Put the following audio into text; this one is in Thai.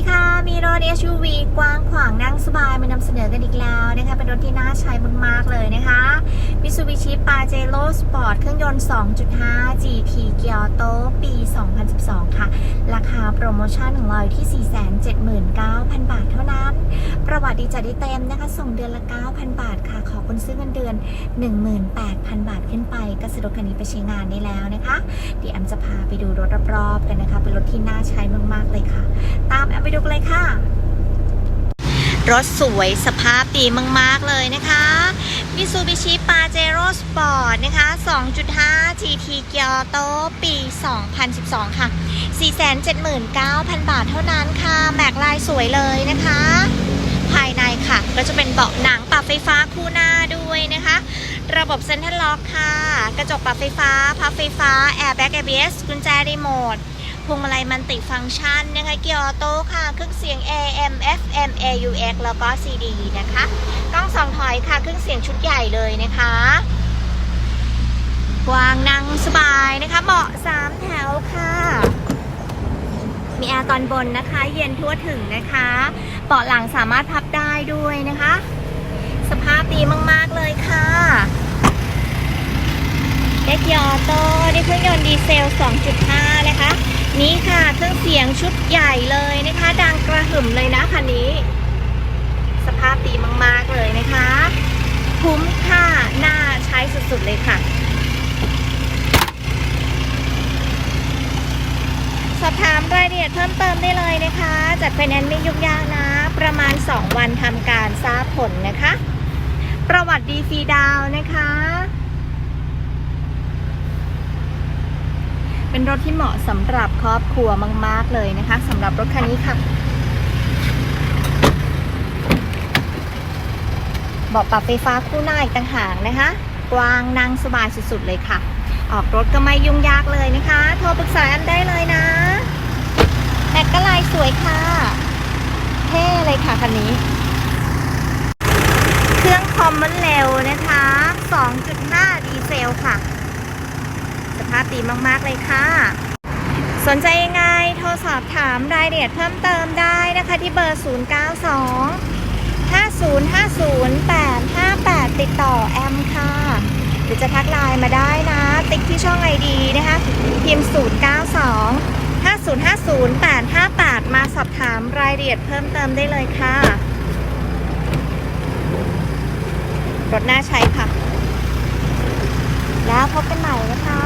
ดีค่ะ มีรถ SUV กว้างขวางนั่งสบายมานำเสนอกันอีกแล้วนะคะ เป็นรถที่น่าใช้มากๆเลยนะคะ Mitsubishi Pajero Sport เครื่องยนต์ 2.5 GT เกียร์โตปี 2012 ค่ะ ราคาโปรโมชั่นของเราอยู่ที่ 479,000 บาทเท่า วัติดีจัดได้เต็มนะคะ ส่งเดือนละ 9,000 บาทค่ะ ขอคนซื้อเงินเดือน 18,000 บาทขึ้นไป ก็ซื้อรถคันนี้ไปใช้งานได้แล้วนะคะเดี๋ยวแอมจะพาไปดูรถรอบๆกันนะคะ เป็นรถที่น่าใช้มากๆเลยค่ะ ตามแอมไปดูกันเลยค่ะ รถสวยสภาพดีมากๆเลยนะคะ Mitsubishi Pajero Sport นะคะ 2.5 GT Gear Auto ปี 2012 ค่ะ 479,000 บาทเท่านั้นค่ะ แม็กลายสวยเลยนะคะ ค่ะ ก็จะเป็นเบาะหนังปรับไฟฟ้าคู่หน้าด้วยนะคะ ระบบเซ็นทรัลล็อกค่ะ กระจกปรับไฟฟ้า พับไฟฟ้า แอร์แบ็ก ABS กุญแจรีโมทพวงมาลัยมันติฟังก์ชันนะคะ เกียร์ออโต้ค่ะ เครื่องเสียง AM FM AUX แล้วก็ CD นะคะ กล้องสองถอยค่ะ เครื่องเสียงชุดใหญ่เลยนะคะ กว้างนั่งสบายนะคะ เบาะสามแถวค่ะ มีแอร์ตอนบนนะคะ เย็นทั่วถึงนะคะเบาะหลังสามารถพับได้ด้วยนะคะ สภาพดีมากๆเลยค่ะเด็กยอโต้ได้เครื่องยนต์ดีเซล 2.5 นะคะ นี่ค่ะเครื่องเสียงชุดใหญ่เลยนะคะ ดังกระหึ่มเลยนะคันนี้ สภาพดีมากๆเลยนะคะ คุ้มค่าน่าใช้สุดๆเลยค่ะ อบถามรายละเอียดเพิ่มเติมได้เลยนะคะ จัดไฟแนนซ์ไม่ยุ่งยากนะ ประมาณ 2 วันทำการทราบผลนะคะ ประวัติดีฟรีดาวนะคะ เป็นรถที่เหมาะสำหรับครอบครัวมาก ๆ เลยนะคะสำหรับรถคันนี้ค่ะเบาะปรับไฟฟ้าคู่หน้าอีกต่างหากนะคะ กว้างนั่งสบายสุดๆเลยค่ะ ออกรถก็ไม่ยุ่งยากเลยนะคะ โทรปรึกษาอันได้เลยนะ แม็กก็ลายสวยค่ะ เท่เลยค่ะคันนี้ เครื่องคอมมันเร็วนะคะ 2.5 ดีเซลค่ะ สภาพดีมากๆเลยค่ะ สนใจยังไงโทรสอบถามรายละเอียดเพิ่มเติมได้นะคะที่เบอร์ 092 5050858ติดต่อแอมค่ะ หรือจะทักไลน์มาได้นะ ติ๊กที่ช่องไอดีนะคะ พิมพ์ 092 5050858 มาสอบถามรายละเอียดเพิ่มเติมได้เลยค่ะ รถน่าใช้ค่ะ แล้วพบกันใหม่นะคะ